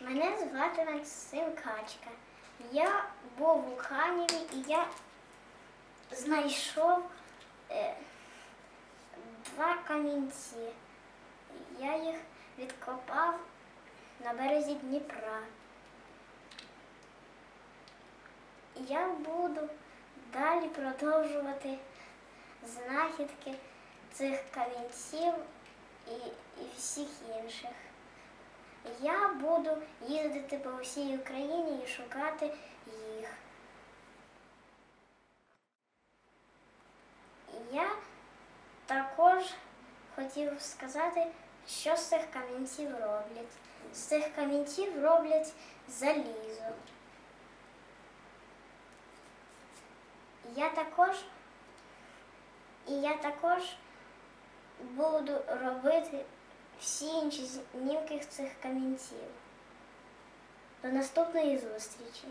Мене звати Максим Качка. Я був у Каніві і я знайшов е, два камінці. Я їх відкопав на березі Дніпра. Я буду далі продовжувати знахідки цих камінців і, і всіх інших. Я буду їздити по всій Україні і шукати їх. Я також хотів сказати, що з цих камінців роблять. З цих камінців роблять залізо. Я також і я також буду робити всі інші знімки цих камінців. До наступної зустрічі!